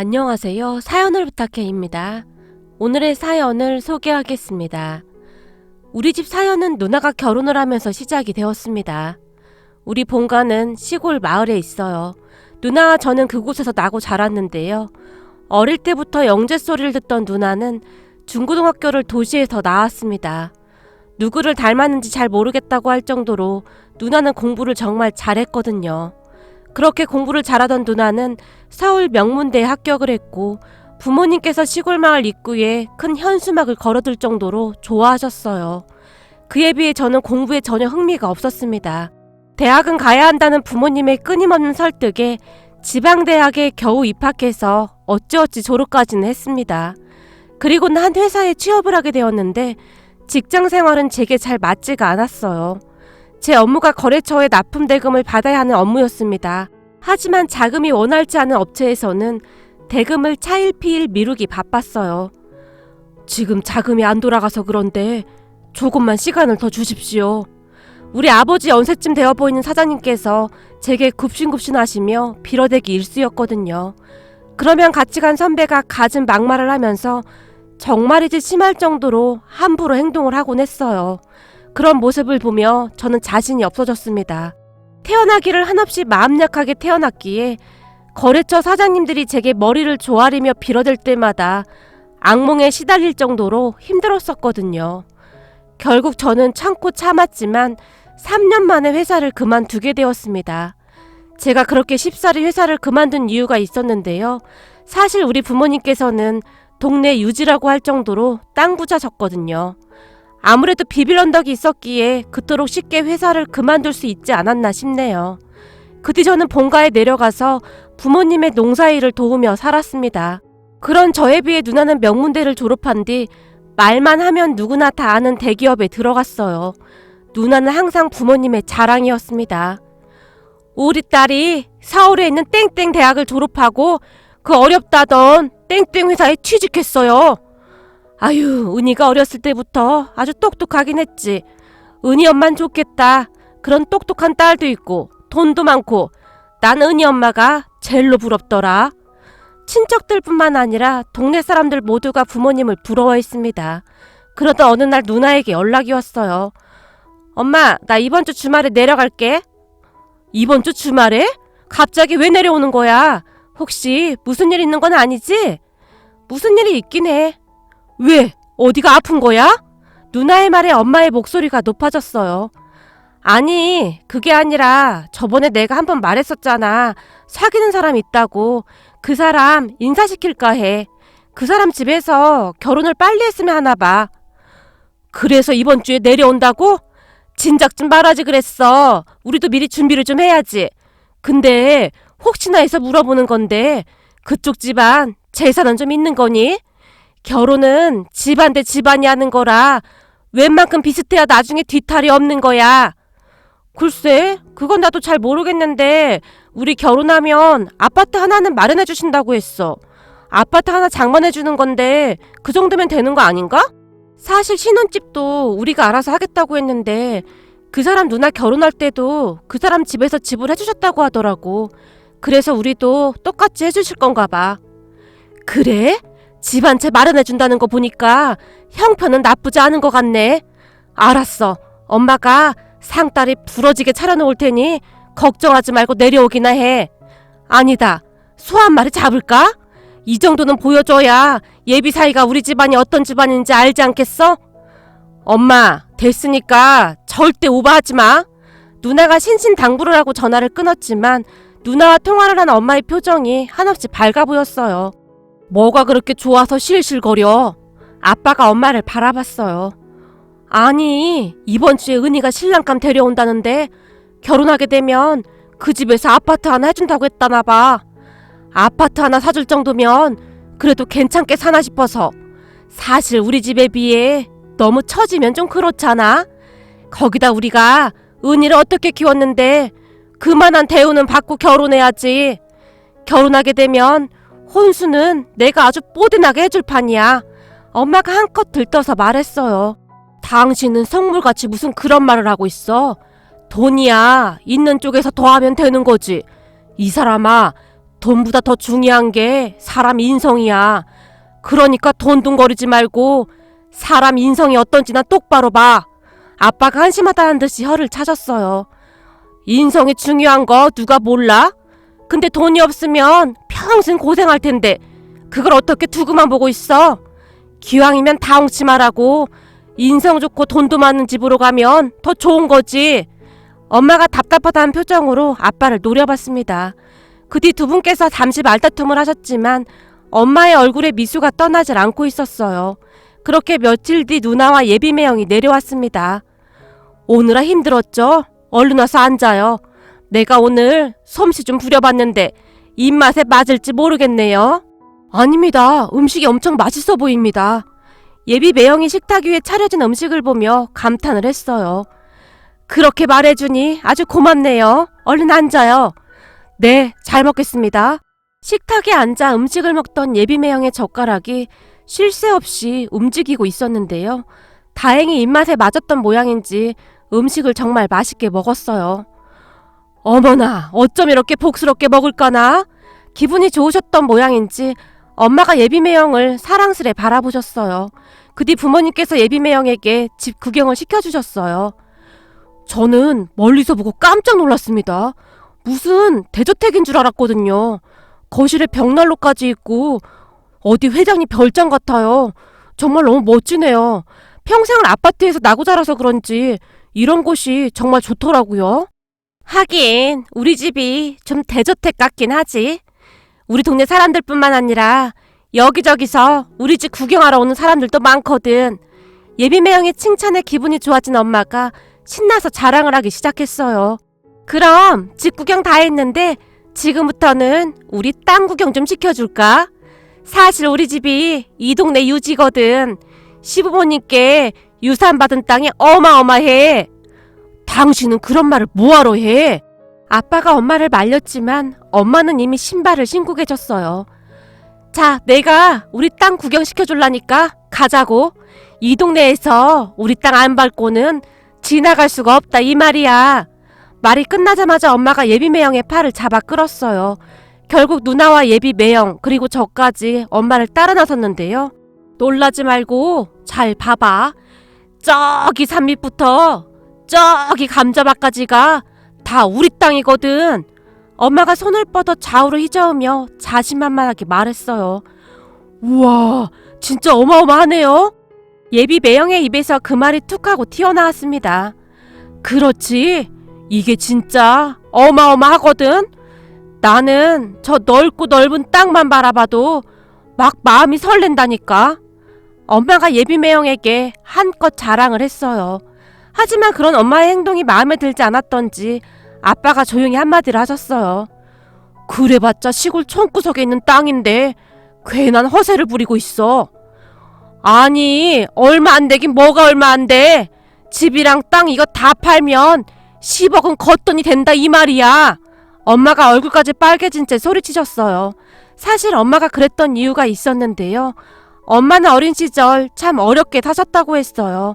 안녕하세요. 사연을 부탁해입니다. 오늘의 사연을 소개하겠습니다. 우리 집 사연은 누나가 결혼을 하면서 시작이 되었습니다. 우리 본가는 시골 마을에 있어요. 누나와 저는 그곳에서 나고 자랐는데요. 어릴 때부터 영재 소리를 듣던 누나는 중고등학교를 도시에서 나왔습니다. 누구를 닮았는지 잘 모르겠다고 할 정도로 누나는 공부를 정말 잘했거든요. 그렇게 공부를 잘하던 누나는 서울 명문대에 합격을 했고 부모님께서 시골 마을 입구에 큰 현수막을 걸어둘 정도로 좋아하셨어요. 그에 비해 저는 공부에 전혀 흥미가 없었습니다. 대학은 가야 한다는 부모님의 끊임없는 설득에 지방대학에 겨우 입학해서 어찌어찌 졸업까지는 했습니다. 그리고는 한 회사에 취업을 하게 되었는데 직장 생활은 제게 잘 맞지가 않았어요. 제 업무가 거래처에 납품 대금을 받아야 하는 업무였습니다. 하지만 자금이 원활치 않은 업체에서는 대금을 차일피일 미루기 바빴어요. 지금 자금이 안 돌아가서 그런데 조금만 시간을 더 주십시오. 우리 아버지 연세쯤 되어 보이는 사장님께서 제게 굽신굽신 하시며 빌어대기 일쑤였거든요. 그러면 같이 간 선배가 갖은 막말을 하면서 정말이지 심할 정도로 함부로 행동을 하곤 했어요. 그런 모습을 보며 저는 자신이 없어졌습니다. 태어나기를 한없이 마음 약하게 태어났기에 거래처 사장님들이 제게 머리를 조아리며 빌어댈 때마다 악몽에 시달릴 정도로 힘들었었거든요. 결국 저는 참고 참았지만 3년 만에 회사를 그만두게 되었습니다. 제가 그렇게 쉽사리 회사를 그만둔 이유가 있었는데요. 사실 우리 부모님께서는 동네 유지라고 할 정도로 땅 부자셨거든요. 아무래도 비빌 언덕이 있었기에 그토록 쉽게 회사를 그만둘 수 있지 않았나 싶네요. 그 뒤 저는 본가에 내려가서 부모님의 농사일을 도우며 살았습니다. 그런 저에 비해 누나는 명문대를 졸업한 뒤 말만 하면 누구나 다 아는 대기업에 들어갔어요. 누나는 항상 부모님의 자랑이었습니다. 우리 딸이 서울에 있는 땡땡 대학을 졸업하고 그 어렵다던 땡땡 회사에 취직했어요. 아유, 은희가 어렸을 때부터 아주 똑똑하긴 했지. 은희 엄만 좋겠다. 그런 똑똑한 딸도 있고 돈도 많고 난 은희 엄마가 제일로 부럽더라. 친척들뿐만 아니라 동네 사람들 모두가 부모님을 부러워했습니다. 그러다 어느 날 누나에게 연락이 왔어요. 엄마, 나 이번 주 주말에 내려갈게. 이번 주 주말에? 갑자기 왜 내려오는 거야? 혹시 무슨 일 있는 건 아니지? 무슨 일이 있긴 해. 왜? 어디가 아픈 거야? 누나의 말에 엄마의 목소리가 높아졌어요. 아니, 그게 아니라 저번에 내가 한 번 말했었잖아. 사귀는 사람 있다고. 그 사람 인사시킬까 해. 그 사람 집에서 결혼을 빨리 했으면 하나 봐. 그래서 이번 주에 내려온다고? 진작 좀 말하지 그랬어. 우리도 미리 준비를 좀 해야지. 근데 혹시나 해서 물어보는 건데 그쪽 집안 재산은 좀 있는 거니? 결혼은 집안 대 집안이 하는 거라 웬만큼 비슷해야 나중에 뒤탈이 없는 거야. 글쎄, 그건 나도 잘 모르겠는데 우리 결혼하면 아파트 하나는 마련해 주신다고 했어. 아파트 하나 장만해 주는 건데 그 정도면 되는 거 아닌가? 사실 신혼집도 우리가 알아서 하겠다고 했는데 그 사람 누나 결혼할 때도 그 사람 집에서 집을 해주셨다고 하더라고. 그래서 우리도 똑같이 해주실 건가 봐. 그래? 집 한 채 마련해준다는 거 보니까 형편은 나쁘지 않은 것 같네. 알았어. 엄마가 상다리 부러지게 차려놓을 테니 걱정하지 말고 내려오기나 해. 아니다. 소 한 마리 잡을까? 이 정도는 보여줘야 예비 사이가 우리 집안이 어떤 집안인지 알지 않겠어? 엄마, 됐으니까 절대 오버하지 마. 누나가 신신당부를 하고 전화를 끊었지만 누나와 통화를 한 엄마의 표정이 한없이 밝아 보였어요. 뭐가 그렇게 좋아서 실실거려? 아빠가 엄마를 바라봤어요. 아니, 이번 주에 은희가 신랑감 데려온다는데 결혼하게 되면 그 집에서 아파트 하나 해준다고 했다나 봐. 아파트 하나 사줄 정도면 그래도 괜찮게 사나 싶어서. 사실 우리 집에 비해 너무 처지면 좀 그렇잖아. 거기다 우리가 은희를 어떻게 키웠는데 그만한 대우는 받고 결혼해야지. 결혼하게 되면 혼수는 내가 아주 뽀든하게 해줄 판이야. 엄마가 한껏 들떠서 말했어요. 당신은 성물같이 무슨 그런 말을 하고 있어. 돈이야. 있는 쪽에서 더하면 되는 거지. 이 사람아, 돈보다 더 중요한 게 사람 인성이야. 그러니까 돈둥거리지 말고 사람 인성이 어떤지나 똑바로 봐. 아빠가 한심하다는 듯이 혀를 차셨어요. 인성이 중요한 거 누가 몰라? 근데 돈이 없으면 평생 고생할 텐데 그걸 어떻게 두고만 보고 있어? 기왕이면 다홍치마라고 인성 좋고 돈도 많은 집으로 가면 더 좋은 거지. 엄마가 답답하다는 표정으로 아빠를 노려봤습니다. 그 뒤 두 분께서 잠시 말다툼을 하셨지만 엄마의 얼굴에 미소가 떠나질 않고 있었어요. 그렇게 며칠 뒤 누나와 예비 매형이 내려왔습니다. 오느라 힘들었죠? 얼른 와서 앉아요. 내가 오늘 솜씨 좀 부려봤는데 입맛에 맞을지 모르겠네요. 아닙니다. 음식이 엄청 맛있어 보입니다. 예비 매형이 식탁 위에 차려진 음식을 보며 감탄을 했어요. 그렇게 말해주니 아주 고맙네요. 얼른 앉아요. 네, 잘 먹겠습니다. 식탁에 앉아 음식을 먹던 예비 매형의 젓가락이 쉴 새 없이 움직이고 있었는데요. 다행히 입맛에 맞았던 모양인지 음식을 정말 맛있게 먹었어요. 어머나, 어쩜 이렇게 복스럽게 먹을까나? 기분이 좋으셨던 모양인지 엄마가 예비매형을 사랑스레 바라보셨어요. 그 뒤 부모님께서 예비매형에게 집 구경을 시켜주셨어요. 저는 멀리서 보고 깜짝 놀랐습니다. 무슨 대저택인 줄 알았거든요. 거실에 벽난로까지 있고 어디 회장님 별장 같아요. 정말 너무 멋지네요. 평생을 아파트에서 나고 자라서 그런지 이런 곳이 정말 좋더라고요. 하긴 우리 집이 좀 대저택 같긴 하지. 우리 동네 사람들뿐만 아니라 여기저기서 우리 집 구경하러 오는 사람들도 많거든. 예비 매형의 칭찬에 기분이 좋아진 엄마가 신나서 자랑을 하기 시작했어요. 그럼 집 구경 다 했는데 지금부터는 우리 땅 구경 좀 시켜줄까? 사실 우리 집이 이 동네 유지거든. 시부모님께 유산받은 땅이 어마어마해. 당신은 그런 말을 뭐하러 해? 아빠가 엄마를 말렸지만 엄마는 이미 신발을 신고 계셨어요. 자, 내가 우리 땅 구경시켜줄라니까 가자고. 이 동네에서 우리 땅 안 밟고는 지나갈 수가 없다 이 말이야. 말이 끝나자마자 엄마가 예비 매형의 팔을 잡아 끌었어요. 결국 누나와 예비 매형 그리고 저까지 엄마를 따라 나섰는데요. 놀라지 말고 잘 봐봐. 저기 산밑부터 저기 감자밭까지가 다 우리 땅이거든. 엄마가 손을 뻗어 좌우로 휘저으며 자신만만하게 말했어요. 우와, 진짜 어마어마하네요. 예비 매형의 입에서 그 말이 툭 하고 튀어나왔습니다. 그렇지. 이게 진짜 어마어마하거든. 나는 저 넓고 넓은 땅만 바라봐도 막 마음이 설렌다니까. 엄마가 예비 매형에게 한껏 자랑을 했어요. 하지만 그런 엄마의 행동이 마음에 들지 않았던지 아빠가 조용히 한마디를 하셨어요. 그래봤자 시골 촌구석에 있는 땅인데 괜한 허세를 부리고 있어. 아니 얼마 안 되긴 뭐가 얼마 안 돼. 집이랑 땅 이거 다 팔면 10억은 걷돈이 된다 이 말이야. 엄마가 얼굴까지 빨개진 채 소리치셨어요. 사실 엄마가 그랬던 이유가 있었는데요. 엄마는 어린 시절 참 어렵게 사셨다고 했어요.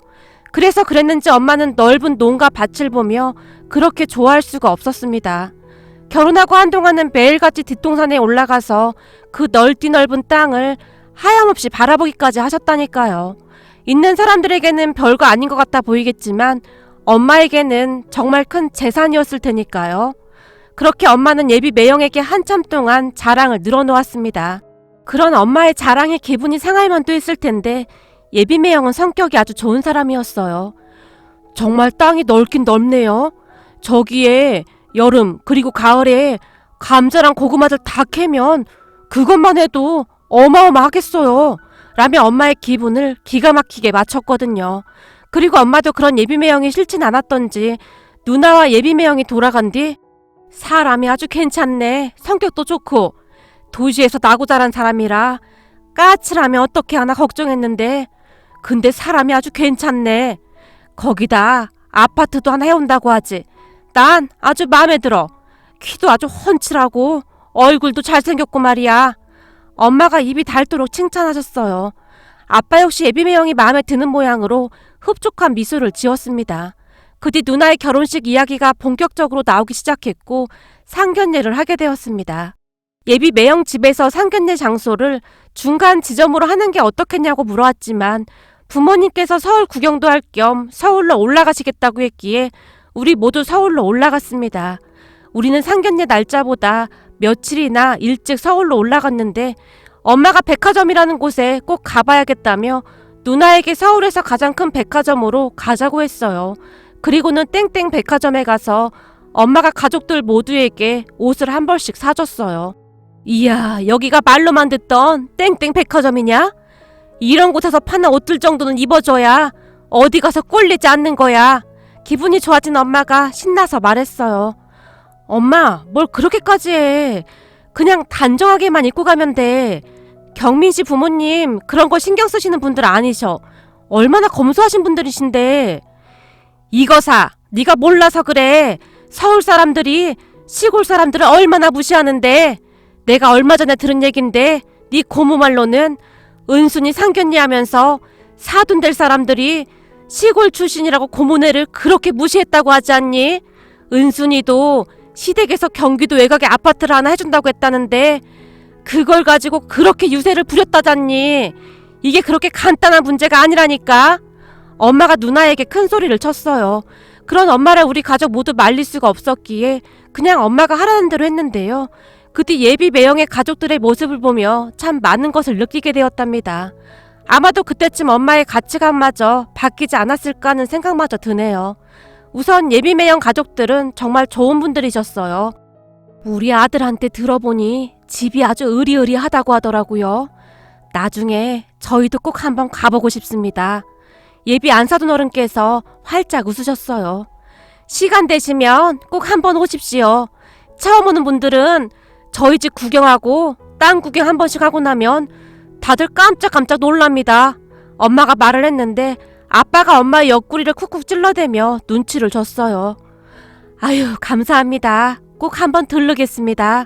그래서 그랬는지 엄마는 넓은 농가 밭을 보며 그렇게 좋아할 수가 없었습니다. 결혼하고 한동안은 매일같이 뒷동산에 올라가서 그 넓디 넓은 땅을 하염없이 바라보기까지 하셨다니까요. 있는 사람들에게는 별거 아닌 것 같아 보이겠지만 엄마에게는 정말 큰 재산이었을 테니까요. 그렇게 엄마는 예비 매형에게 한참 동안 자랑을 늘어놓았습니다. 그런 엄마의 자랑에 기분이 상할 만도 했을 텐데 예비 매형은 성격이 아주 좋은 사람이었어요. 정말 땅이 넓긴 넓네요. 저기에 여름 그리고 가을에 감자랑 고구마들 다 캐면 그것만 해도 어마어마하겠어요. 라며 엄마의 기분을 기가 막히게 맞췄거든요. 그리고 엄마도 그런 예비매형이 싫진 않았던지 누나와 예비매형이 돌아간 뒤 사람이 아주 괜찮네. 성격도 좋고 도시에서 나고 자란 사람이라 까칠하면 어떻게 하나 걱정했는데 근데 사람이 아주 괜찮네. 거기다 아파트도 하나 해온다고 하지. 난 아주 마음에 들어. 키도 아주 훤칠하고 얼굴도 잘생겼고 말이야. 엄마가 입이 닳도록 칭찬하셨어요. 아빠 역시 예비 매형이 마음에 드는 모양으로 흡족한 미소를 지었습니다. 그 뒤 누나의 결혼식 이야기가 본격적으로 나오기 시작했고 상견례를 하게 되었습니다. 예비 매형 집에서 상견례 장소를 중간 지점으로 하는 게 어떻겠냐고 물어왔지만 부모님께서 서울 구경도 할 겸 서울로 올라가시겠다고 했기에 우리 모두 서울로 올라갔습니다. 우리는 상견례 날짜보다 며칠이나 일찍 서울로 올라갔는데 엄마가 백화점이라는 곳에 꼭 가봐야겠다며 누나에게 서울에서 가장 큰 백화점으로 가자고 했어요. 그리고는 땡땡 백화점에 가서 엄마가 가족들 모두에게 옷을 한 벌씩 사줬어요. 이야, 여기가 말로만 듣던 땡땡 백화점이냐? 이런 곳에서 파는 옷들 정도는 입어줘야 어디 가서 꼴리지 않는 거야. 기분이 좋아진 엄마가 신나서 말했어요. 엄마, 뭘 그렇게까지 해. 그냥 단정하게만 입고 가면 돼. 경민 씨 부모님 그런 거 신경 쓰시는 분들 아니셔. 얼마나 검소하신 분들이신데. 이거 사, 네가 몰라서 그래. 서울 사람들이 시골 사람들을 얼마나 무시하는데. 내가 얼마 전에 들은 얘긴데 네 고모 말로는 은순이 상견례 하면서 사돈 될 사람들이 시골 출신이라고 고모네를 그렇게 무시했다고 하지 않니? 은순이도 시댁에서 경기도 외곽에 아파트를 하나 해준다고 했다는데 그걸 가지고 그렇게 유세를 부렸다잖니. 이게 그렇게 간단한 문제가 아니라니까. 엄마가 누나에게 큰 소리를 쳤어요. 그런 엄마를 우리 가족 모두 말릴 수가 없었기에 그냥 엄마가 하라는 대로 했는데요. 그뒤 예비 매형의 가족들의 모습을 보며 참 많은 것을 느끼게 되었답니다. 아마도 그때쯤 엄마의 가치관마저 바뀌지 않았을까 하는 생각마저 드네요. 우선 예비 매형 가족들은 정말 좋은 분들이셨어요. 우리 아들한테 들어보니 집이 아주 의리의리하다고 하더라고요. 나중에 저희도 꼭 한번 가보고 싶습니다. 예비 안사돈 어른께서 활짝 웃으셨어요. 시간 되시면 꼭 한번 오십시오. 처음 오는 분들은 저희 집 구경하고 땅 구경 한 번씩 하고 나면 다들 깜짝깜짝 놀랍니다. 엄마가 말을 했는데 아빠가 엄마의 옆구리를 쿡쿡 찔러대며 눈치를 줬어요. 아유, 감사합니다. 꼭 한번 들르겠습니다.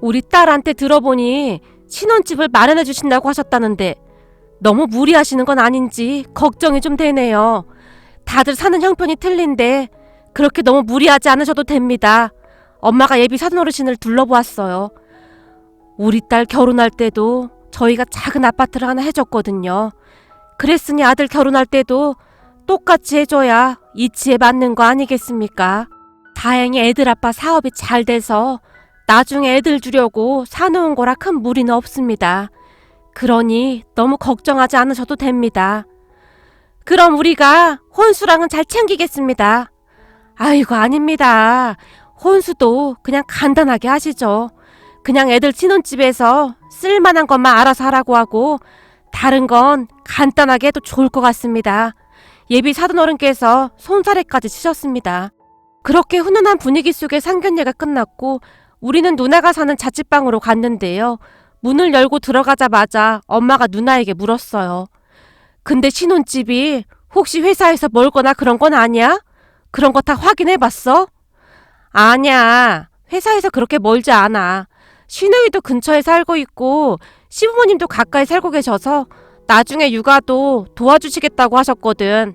우리 딸한테 들어보니 신혼집을 마련해 주신다고 하셨다는데 너무 무리하시는 건 아닌지 걱정이 좀 되네요. 다들 사는 형편이 틀린데 그렇게 너무 무리하지 않으셔도 됩니다. 엄마가 예비 사돈 어르신을 둘러보았어요. 우리 딸 결혼할 때도 저희가 작은 아파트를 하나 해줬거든요. 그랬으니 아들 결혼할 때도 똑같이 해줘야 이치에 맞는 거 아니겠습니까? 다행히 애들 아빠 사업이 잘 돼서 나중에 애들 주려고 사놓은 거라 큰 무리는 없습니다. 그러니 너무 걱정하지 않으셔도 됩니다. 그럼 우리가 혼수랑은 잘 챙기겠습니다. 아이고, 아닙니다. 혼수도 그냥 간단하게 하시죠. 그냥 애들 신혼집에서 쓸만한 것만 알아서 하라고 하고 다른 건 간단하게 해도 좋을 것 같습니다. 예비 사돈 어른께서 손사래까지 치셨습니다. 그렇게 훈훈한 분위기 속에 상견례가 끝났고 우리는 누나가 사는 자취방으로 갔는데요. 문을 열고 들어가자마자 엄마가 누나에게 물었어요. 근데 신혼집이 혹시 회사에서 멀거나 그런 건 아니야? 그런 거 다 확인해 봤어? 아니야. 회사에서 그렇게 멀지 않아. 시누이도 근처에 살고 있고 시부모님도 가까이 살고 계셔서 나중에 육아도 도와주시겠다고 하셨거든.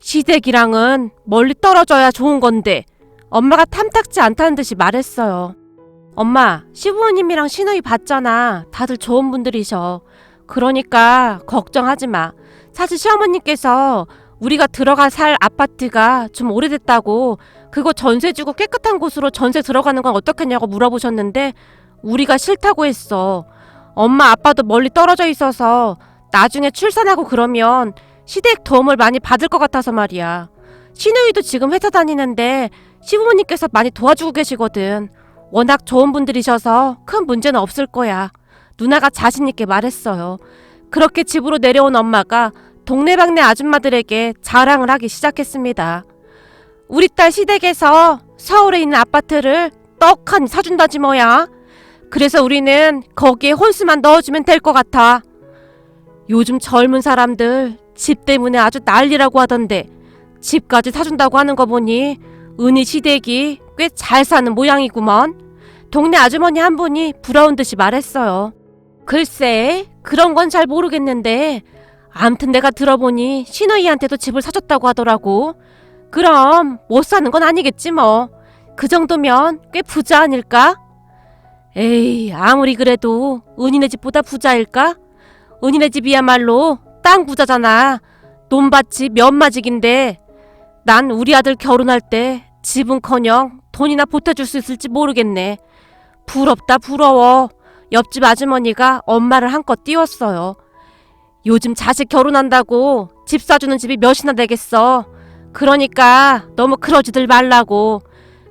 시댁이랑은 멀리 떨어져야 좋은 건데 엄마가 탐탁지 않다는 듯이 말했어요. 엄마, 시부모님이랑 시누이 봤잖아. 다들 좋은 분들이셔. 그러니까 걱정하지 마. 사실 시어머님께서 우리가 들어가 살 아파트가 좀 오래됐다고 그거 전세 주고 깨끗한 곳으로 전세 들어가는 건 어떻겠냐고 물어보셨는데 우리가 싫다고 했어. 엄마 아빠도 멀리 떨어져 있어서 나중에 출산하고 그러면 시댁 도움을 많이 받을 것 같아서 말이야. 시누이도 지금 회사 다니는데 시부모님께서 많이 도와주고 계시거든. 워낙 좋은 분들이셔서 큰 문제는 없을 거야. 누나가 자신있게 말했어요. 그렇게 집으로 내려온 엄마가 동네방네 아줌마들에게 자랑을 하기 시작했습니다. 우리 딸 시댁에서 서울에 있는 아파트를 떡하니 사준다지 뭐야. 그래서 우리는 거기에 혼수만 넣어주면 될 것 같아. 요즘 젊은 사람들 집 때문에 아주 난리라고 하던데 집까지 사준다고 하는 거 보니 은희 시댁이 꽤 잘 사는 모양이구먼. 동네 아주머니 한 분이 부러운 듯이 말했어요. 글쎄, 그런 건 잘 모르겠는데 암튼 내가 들어보니 신우이한테도 집을 사줬다고 하더라고. 그럼 못 사는 건 아니겠지 뭐. 그 정도면 꽤 부자 아닐까? 에이, 아무리 그래도 은희네 집보다 부자일까? 은희네 집이야말로 땅 부자잖아. 논밭이 몇마직인데 난 우리 아들 결혼할 때 집은커녕 돈이나 보태줄 수 있을지 모르겠네. 부럽다 부러워. 옆집 아주머니가 엄마를 한껏 띄웠어요. 요즘 자식 결혼한다고 집 사주는 집이 몇이나 되겠어. 그러니까 너무 그러지들 말라고.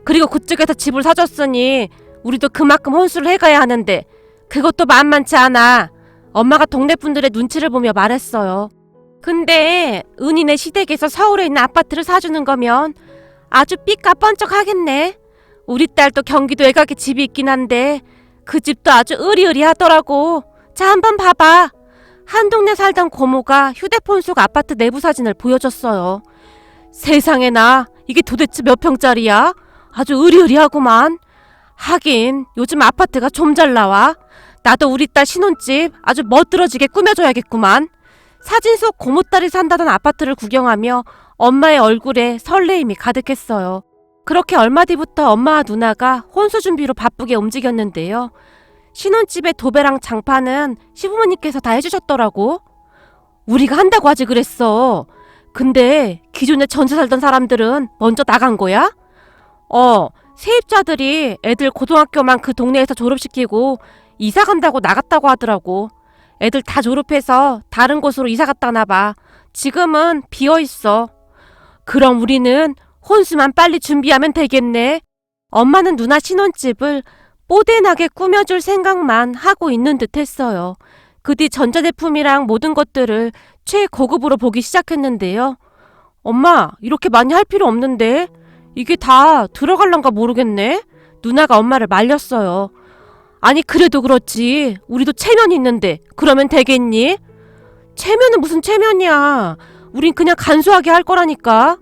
그리고 그쪽에서 집을 사줬으니 우리도 그만큼 혼수를 해가야 하는데 그것도 만만치 않아. 엄마가 동네 분들의 눈치를 보며 말했어요. 근데 은희네 시댁에서 서울에 있는 아파트를 사주는 거면 아주 삐까뻔쩍 하겠네. 우리 딸도 경기도 외곽에 집이 있긴 한데 그 집도 아주 으리으리하더라고. 자 한번 봐봐. 한 동네 살던 고모가 휴대폰 속 아파트 내부 사진을 보여줬어요. 세상에 나 이게 도대체 몇 평짜리야? 아주 으리으리하구만. 하긴 요즘 아파트가 좀 잘 나와. 나도 우리 딸 신혼집 아주 멋들어지게 꾸며줘야겠구만. 사진 속 고모딸이 산다던 아파트를 구경하며 엄마의 얼굴에 설레임이 가득했어요. 그렇게 얼마 뒤부터 엄마와 누나가 혼수 준비로 바쁘게 움직였는데요. 신혼집의 도배랑 장판은 시부모님께서 다 해주셨더라고. 우리가 한다고 하지 그랬어. 근데 기존에 전세 살던 사람들은 먼저 나간 거야? 어, 세입자들이 애들 고등학교만 그 동네에서 졸업시키고 이사 간다고 나갔다고 하더라고. 애들 다 졸업해서 다른 곳으로 이사 갔다나 봐. 지금은 비어 있어. 그럼 우리는 혼수만 빨리 준비하면 되겠네. 엄마는 누나 신혼집을 뽀대나게 꾸며줄 생각만 하고 있는 듯 했어요. 그 뒤 전자제품이랑 모든 것들을 최고급으로 보기 시작했는데요. 엄마, 이렇게 많이 할 필요 없는데? 이게 다 들어갈란가 모르겠네? 누나가 엄마를 말렸어요. 아니, 그래도 그렇지. 우리도 체면 있는데, 그러면 되겠니? 체면은 무슨 체면이야. 우린 그냥 간소하게 할 거라니까.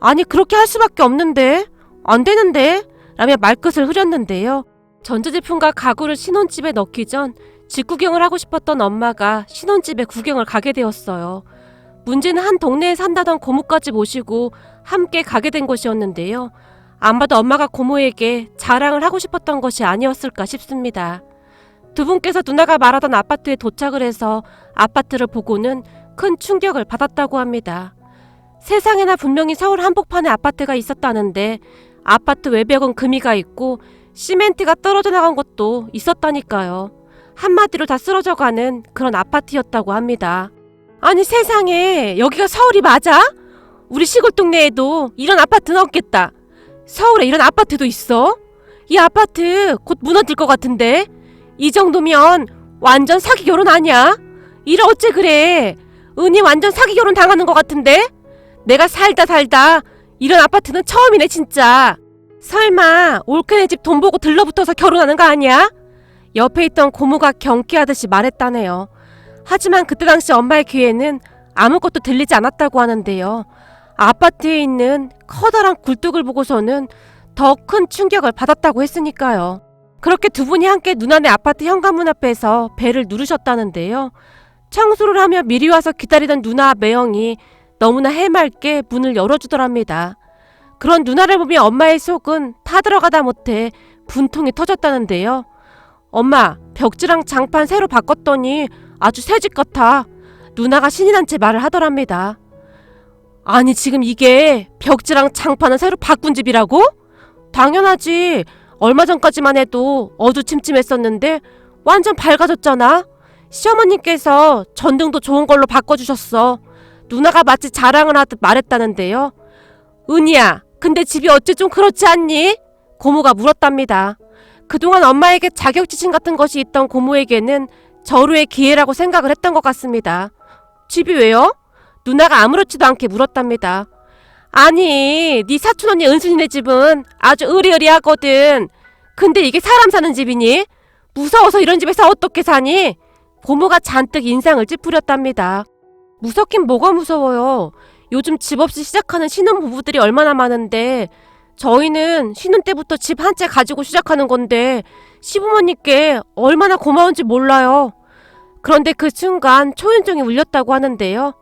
아니, 그렇게 할 수밖에 없는데. 안 되는데. 라며 말끝을 흐렸는데요. 전자제품과 가구를 신혼집에 넣기 전 직구경을 하고 싶었던 엄마가 신혼집에 구경을 가게 되었어요. 문제는 한 동네에 산다던 고모까지 모시고 함께 가게 된 것이었는데요. 아마도 엄마가 고모에게 자랑을 하고 싶었던 것이 아니었을까 싶습니다. 두 분께서 누나가 말하던 아파트에 도착을 해서 아파트를 보고는 큰 충격을 받았다고 합니다. 세상에나 분명히 서울 한복판에 아파트가 있었다는데 아파트 외벽은 금이 가 있고 시멘트가 떨어져 나간 것도 있었다니까요. 한마디로 다 쓰러져가는 그런 아파트였다고 합니다. 아니 세상에 여기가 서울이 맞아? 우리 시골 동네에도 이런 아파트는 없겠다. 서울에 이런 아파트도 있어? 이 아파트 곧 무너질 것 같은데 이 정도면 완전 사기 결혼 아니야? 이래 어째 그래? 은희 완전 사기 결혼 당하는 것 같은데? 내가 살다 살다 이런 아파트는 처음이네 진짜. 설마 올케네 집 돈 보고 들러붙어서 결혼하는 거 아니야? 옆에 있던 고모가 경기하듯이 말했다네요. 하지만 그때 당시 엄마의 귀에는 아무것도 들리지 않았다고 하는데요. 아파트에 있는 커다란 굴뚝을 보고서는 더 큰 충격을 받았다고 했으니까요. 그렇게 두 분이 함께 누나네 아파트 현관문 앞에서 배를 누르셨다는데요. 청소를 하며 미리 와서 기다리던 누나 매형이 너무나 해맑게 문을 열어주더랍니다. 그런 누나를 보며 엄마의 속은 타들어가다 못해 분통이 터졌다는데요. 엄마, 벽지랑 장판 새로 바꿨더니 아주 새 집 같아. 누나가 신이 난 채 말을 하더랍니다. 아니, 지금 이게 벽지랑 장판을 새로 바꾼 집이라고? 당연하지. 얼마 전까지만 해도 어두침침했었는데 완전 밝아졌잖아. 시어머님께서 전등도 좋은 걸로 바꿔주셨어. 누나가 마치 자랑을 하듯 말했다는데요. 은희야, 근데 집이 어째 좀 그렇지 않니? 고모가 물었답니다. 그동안 엄마에게 자격지심 같은 것이 있던 고모에게는 절호의 기회라고 생각을 했던 것 같습니다. 집이 왜요? 누나가 아무렇지도 않게 물었답니다. 아니, 네 사촌 언니 은순이네 집은 아주 으리으리하거든. 근데 이게 사람 사는 집이니? 무서워서 이런 집에서 어떻게 사니? 고모가 잔뜩 인상을 찌푸렸답니다. 무섭긴 뭐가 무서워요. 요즘 집 없이 시작하는 신혼부부들이 얼마나 많은데 저희는 신혼 때부터 집 한 채 가지고 시작하는 건데 시부모님께 얼마나 고마운지 몰라요. 그런데 그 순간 초인종이 울렸다고 하는데요.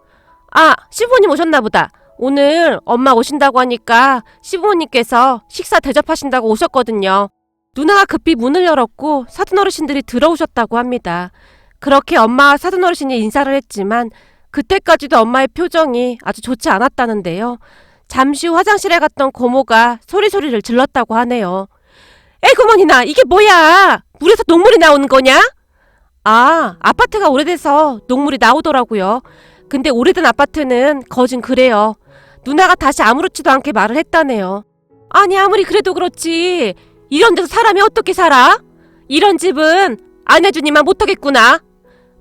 아, 시부모님 오셨나 보다. 오늘 엄마 오신다고 하니까 시부모님께서 식사 대접하신다고 오셨거든요. 누나가 급히 문을 열었고 사돈 어르신들이 들어오셨다고 합니다. 그렇게 엄마와 사돈 어르신이 인사를 했지만 그때까지도 엄마의 표정이 아주 좋지 않았다는데요. 잠시 후 화장실에 갔던 고모가 소리소리를 질렀다고 하네요. 에구머니나 이게 뭐야? 물에서 녹물이 나오는 거냐? 아, 아파트가 오래돼서 녹물이 나오더라고요. 근데 오래된 아파트는 거진 그래요. 누나가 다시 아무렇지도 않게 말을 했다네요. 아니 아무리 그래도 그렇지 이런 데서 사람이 어떻게 살아? 이런 집은 안 해주니만 못하겠구나.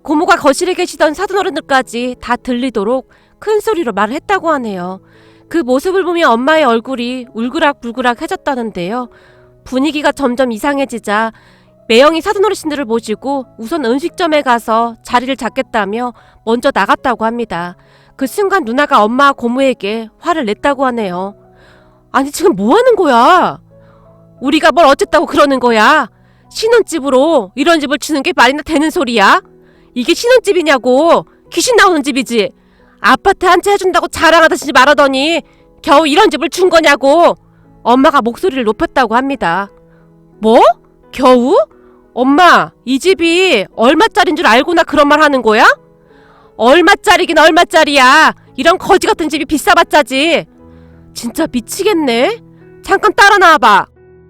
고모가 거실에 계시던 사돈 어른들까지 다 들리도록 큰 소리로 말을 했다고 하네요. 그 모습을 보며 엄마의 얼굴이 울그락불그락해졌다는데요. 분위기가 점점 이상해지자 매형이 사돈 어르신들을 모시고 우선 음식점에 가서 자리를 잡겠다며 먼저 나갔다고 합니다. 그 순간 누나가 엄마와 고모에게 화를 냈다고 하네요. 아니 지금 뭐 하는 거야? 우리가 뭘 어쨌다고 그러는 거야? 신혼집으로 이런 집을 주는 게 말이나 되는 소리야? 이게 신혼집이냐고 귀신 나오는 집이지 아파트 한 채 해준다고 자랑하듯이 말하더니 겨우 이런 집을 준 거냐고 엄마가 목소리를 높였다고 합니다. 뭐? 겨우? 엄마, 이 집이 얼마짜린 줄 알고나 그런 말 하는 거야? 얼마짜리긴 얼마짜리야. 이런 거지 같은 집이 비싸봤자지. 진짜 미치겠네. 잠깐 따라 나와봐.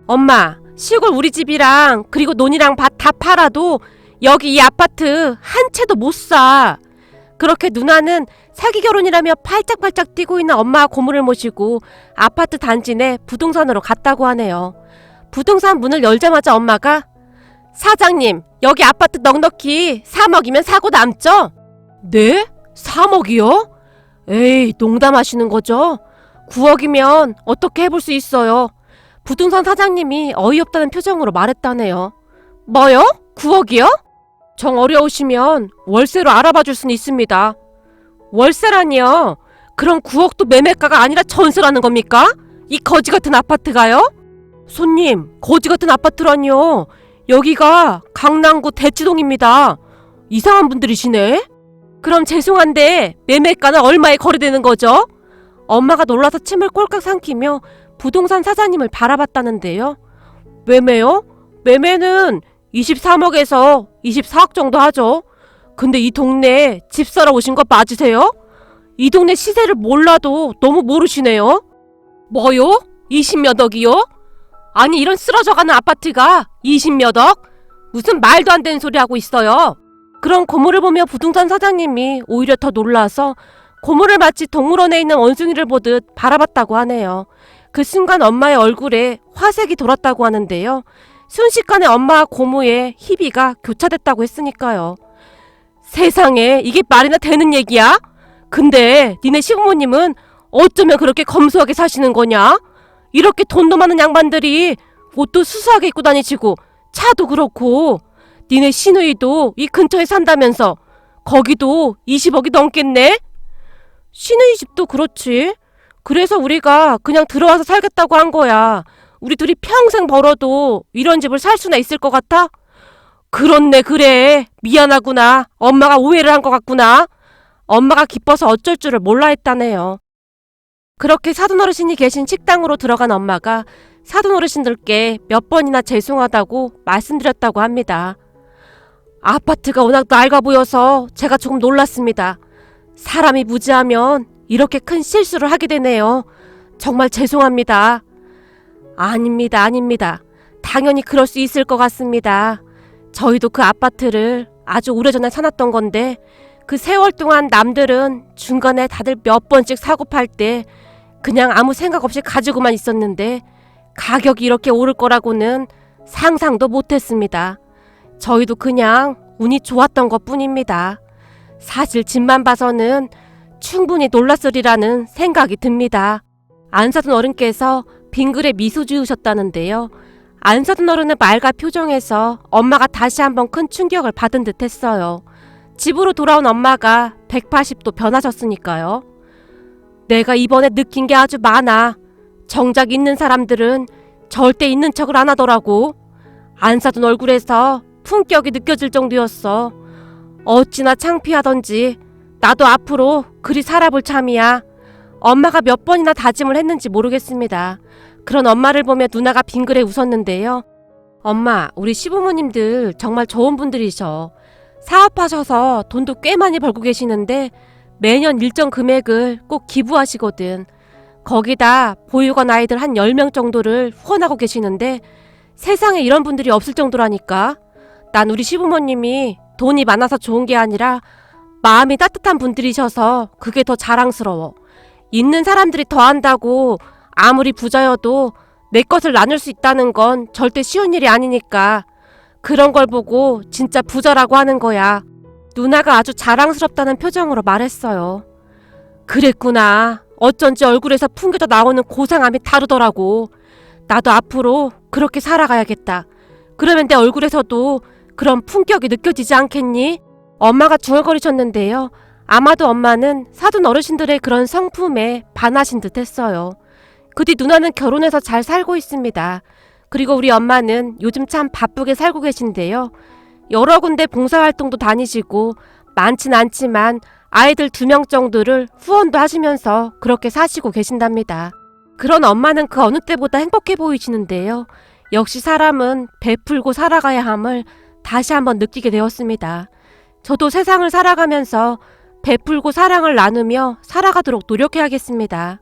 엄마, 시골 우리 집이랑 그리고 논이랑 밭 다 팔아도 여기 이 아파트 한 채도 못 사. 그렇게 누나는 사기 결혼이라며 팔짝팔짝 뛰고 있는 엄마와 고모를 모시고 아파트 단지 내 부동산으로 갔다고 하네요. 부동산 문을 열자마자 엄마가 사장님, 여기 아파트 넉넉히 3억이면 사고 남죠? 네? 3억이요? 에이, 농담하시는 거죠? 9억이면 어떻게 해볼 수 있어요? 부동산 사장님이 어이없다는 표정으로 말했다네요. 뭐요? 9억이요? 정 어려우시면 월세로 알아봐 줄 수는 있습니다. 월세라니요? 그럼 9억도 매매가가 아니라 전세라는 겁니까? 이 거지 같은 아파트가요? 손님, 거지 같은 아파트라니요. 여기가 강남구 대치동입니다. 이상한 분들이시네? 그럼 죄송한데 매매가는 얼마에 거래되는 거죠? 엄마가 놀라서 침을 꼴깍 삼키며 부동산 사장님을 바라봤다는데요. 매매요? 매매는 23억에서 24억 정도 하죠. 근데 이 동네에 집 사러 오신 거 맞으세요? 이 동네 시세를 몰라도 너무 모르시네요. 뭐요? 20몇 억이요? 아니 이런 쓰러져가는 아파트가 20몇 억? 무슨 말도 안 되는 소리 하고 있어요. 그런 고모를 보며 부동산 사장님이 오히려 더 놀라서 고모를 마치 동물원에 있는 원숭이를 보듯 바라봤다고 하네요. 그 순간 엄마의 얼굴에 화색이 돌았다고 하는데요. 순식간에 엄마와 고모의 희비가 교차됐다고 했으니까요. 세상에 이게 말이나 되는 얘기야? 근데 니네 시부모님은 어쩌면 그렇게 검소하게 사시는 거냐? 이렇게 돈도 많은 양반들이 옷도 수수하게 입고 다니시고 차도 그렇고 니네 시누이도 이 근처에 산다면서 거기도 20억이 넘겠네? 시누이 집도 그렇지. 그래서 우리가 그냥 들어와서 살겠다고 한 거야. 우리 둘이 평생 벌어도 이런 집을 살 수나 있을 것 같아? 그렇네, 그래. 미안하구나. 엄마가 오해를 한 것 같구나. 엄마가 기뻐서 어쩔 줄을 몰라 했다네요. 그렇게 사돈 어르신이 계신 식당으로 들어간 엄마가 사돈 어르신들께 몇 번이나 죄송하다고 말씀드렸다고 합니다. 아파트가 워낙 낡아 보여서 제가 조금 놀랐습니다. 사람이 무지하면 이렇게 큰 실수를 하게 되네요. 정말 죄송합니다. 아닙니다, 아닙니다. 당연히 그럴 수 있을 것 같습니다. 저희도 그 아파트를 아주 오래전에 사놨던 건데 그 세월 동안 남들은 중간에 다들 몇 번씩 사고 팔 때 그냥 아무 생각 없이 가지고만 있었는데 가격이 이렇게 오를 거라고는 상상도 못했습니다. 저희도 그냥 운이 좋았던 것 뿐입니다. 사실 집만 봐서는 충분히 놀랐으리라는 생각이 듭니다. 안사돈 어른께서 빙글에 미소 지으셨다는데요. 안사돈 어른의 말과 표정에서 엄마가 다시 한번 큰 충격을 받은 듯 했어요. 집으로 돌아온 엄마가 180도 변하셨으니까요. 내가 이번에 느낀 게 아주 많아. 정작 있는 사람들은 절대 있는 척을 안 하더라고. 안사돈 얼굴에서 품격이 느껴질 정도였어. 어찌나 창피하던지 나도 앞으로 그리 살아볼 참이야. 엄마가 몇 번이나 다짐을 했는지 모르겠습니다. 그런 엄마를 보며 누나가 빙그레 웃었는데요. 엄마, 우리 시부모님들 정말 좋은 분들이셔. 사업하셔서 돈도 꽤 많이 벌고 계시는데 매년 일정 금액을 꼭 기부하시거든. 거기다 보육원 아이들 한 10명 정도를 후원하고 계시는데 세상에 이런 분들이 없을 정도라니까. 난 우리 시부모님이 돈이 많아서 좋은 게 아니라 마음이 따뜻한 분들이셔서 그게 더 자랑스러워. 있는 사람들이 더 한다고 아무리 부자여도 내 것을 나눌 수 있다는 건 절대 쉬운 일이 아니니까. 그런 걸 보고 진짜 부자라고 하는 거야. 누나가 아주 자랑스럽다는 표정으로 말했어요. 그랬구나. 어쩐지 얼굴에서 풍겨져 나오는 고상함이 다르더라고. 나도 앞으로 그렇게 살아가야겠다. 그러면 내 얼굴에서도 그런 품격이 느껴지지 않겠니? 엄마가 중얼거리셨는데요. 아마도 엄마는 사돈 어르신들의 그런 성품에 반하신 듯 했어요. 그 뒤 누나는 결혼해서 잘 살고 있습니다. 그리고 우리 엄마는 요즘 참 바쁘게 살고 계신데요. 여러 군데 봉사활동도 다니시고 많진 않지만 아이들 두 명 정도를 후원도 하시면서 그렇게 사시고 계신답니다. 그런 엄마는 그 어느 때보다 행복해 보이시는데요. 역시 사람은 베풀고 살아가야 함을 다시 한번 느끼게 되었습니다. 저도 세상을 살아가면서 베풀고 사랑을 나누며 살아가도록 노력해야겠습니다.